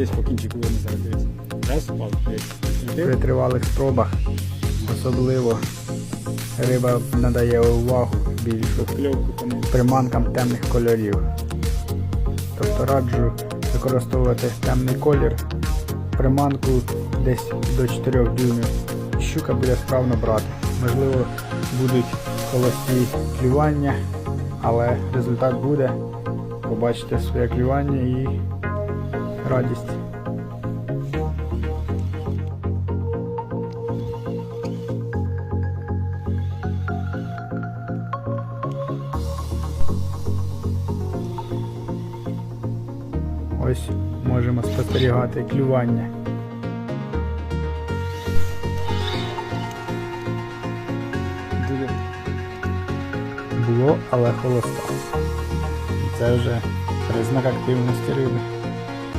десь по кінчику не зарядився. Раз, впав. При тривалих спробах особливо риба надає увагу більшу приманкам темних кольорів. Тобто раджу використовувати темний колір, приманку десь до 4 дюймів. Щука буде справно брати. Можливо, будуть холості клювання, але результат буде. Побачите своє клювання і радість. Ось можемо спостерігати клювання. Було, але холоста. Це вже признак активності риби.